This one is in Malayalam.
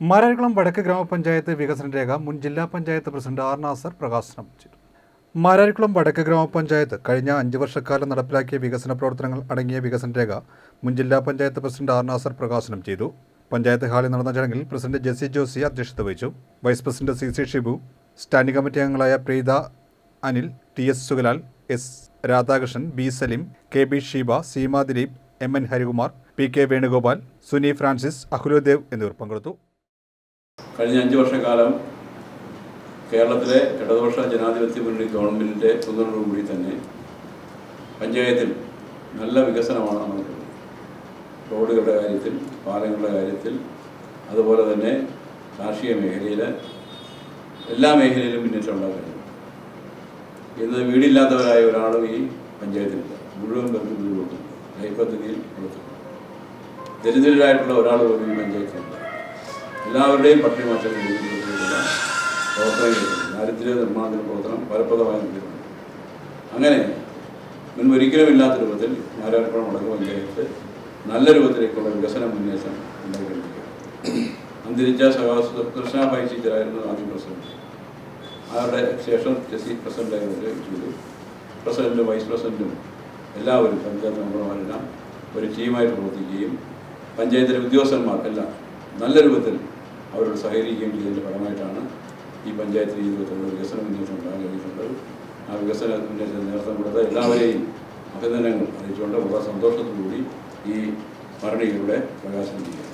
മാരാരിക്കുളം വടക്ക് ഗ്രാമപഞ്ചായത്ത് വികസന രേഖ മുൻ ജില്ലാ പഞ്ചായത്ത് പ്രസിഡന്റ് ആർ നാസർ പ്രകാശനം ചെയ്തു. മാരാരിക്കുളം വടക്ക് ഗ്രാമപഞ്ചായത്ത് കഴിഞ്ഞ അഞ്ച് വർഷക്കാലം നടപ്പിലാക്കിയ വികസന പ്രവർത്തനങ്ങൾ അടങ്ങിയ വികസന രേഖ മുൻ ജില്ലാ പഞ്ചായത്ത് പ്രസിഡന്റ് ആർ നാസർ പ്രകാശനം ചെയ്തു. പഞ്ചായത്ത് ഹാളിൽ നടന്ന ചടങ്ങിൽ പ്രസിഡന്റ് ജെസി ജോസി അധ്യക്ഷത വഹിച്ചു. Vice president C C Shibu standing committee അംഗങ്ങളായ Preetha Anil T S Sugalal S Radhakrishnan B Salim K B Sheeba Seema Dileep M N Harikumar P K Venugopal Suni Francis അഹുലോദേവ് എന്നിവർ പങ്കെടുത്തു. കഴിഞ്ഞ അഞ്ച് വർഷക്കാലം കേരളത്തിലെ ഇടതുപക്ഷ ജനാധിപത്യ മുന്നണി ഗവൺമെന്റിന്റെ പിന്തുണയോടുകൂടി തന്നെ പഞ്ചായത്തിൽ നല്ല വികസനമാണ് നമുക്ക് റോഡുകളുടെ കാര്യത്തിൽ പാലങ്ങളുടെ കാര്യത്തിൽ അതുപോലെ തന്നെ കാർഷിക മേഖലയിൽ എല്ലാ മേഖലയിലും മുന്നേറ്റം ഉണ്ടാകുന്നു ഇന്ന് വീടില്ലാത്തവരായ ഒരാളും ഈ പഞ്ചായത്തിലില്ല. മുഴുവൻ പേർക്ക് വീട് കൊടുക്കുന്നു ലൈഫ് പദ്ധതിയിൽ ദരിദ്രരായിട്ടുള്ള ഒരാൾ പോലും ഈ പഞ്ചായത്തിലില്ല. എല്ലാവരുടെയും പട്ടിണി മാറ്റം പ്രവർത്തനങ്ങൾ. ദാരിദ്ര്യ നിർമ്മാർജന പ്രവർത്തനം ഫലപ്രദമായി നടത്തിയിട്ടുണ്ട് അങ്ങനെ മുൻപൊരിക്കലും ഇല്ലാത്ത രൂപത്തിൽ മാരാർപ്പുഴം വടക്ക് പഞ്ചായത്ത് നല്ല രൂപത്തിലേക്കുള്ള വികസന മുന്നേറ്റം ഉണ്ടായിക്കൊണ്ടിരിക്കുകയാണ് അന്തരിച്ച സഹാ കൃഷ്ണ ഭായി ആദ്യം പ്രസിഡന്റ്. അവരുടെ ശേഷം ജെസി പ്രസിഡന്റായിട്ട് ചെയ്തു. പ്രസിഡന്റും വൈസ് പ്രസിഡന്റും എല്ലാവരും പഞ്ചായത്ത് മെമ്പർമാരെല്ലാം ഒരു ടീമായി പ്രവർത്തിക്കുകയും പഞ്ചായത്തിലെ ഉദ്യോഗസ്ഥന്മാർ എല്ലാം നല്ല രൂപത്തിൽ അവരോട് സഹകരിക്കുകയും ചെയ്തതിന്റെ ഫലമായിട്ടാണ് ഈ പഞ്ചായത്ത് ഈ രൂപത്തിലുള്ള വികസന മുന്നേറ്റം ഉണ്ടാകാൻ കഴിഞ്ഞിട്ടുണ്ട് ആ വികസന മുന്നേറ്റത്തിന് നേതൃത്വം കൊടുത്ത എല്ലാവരെയും അഭിനന്ദനങ്ങൾ അറിയിച്ചുകൊണ്ട് വളരെ സന്തോഷത്തോടുകൂടി ഈ മരണികളുടെ പ്രകാശനം ചെയ്യുക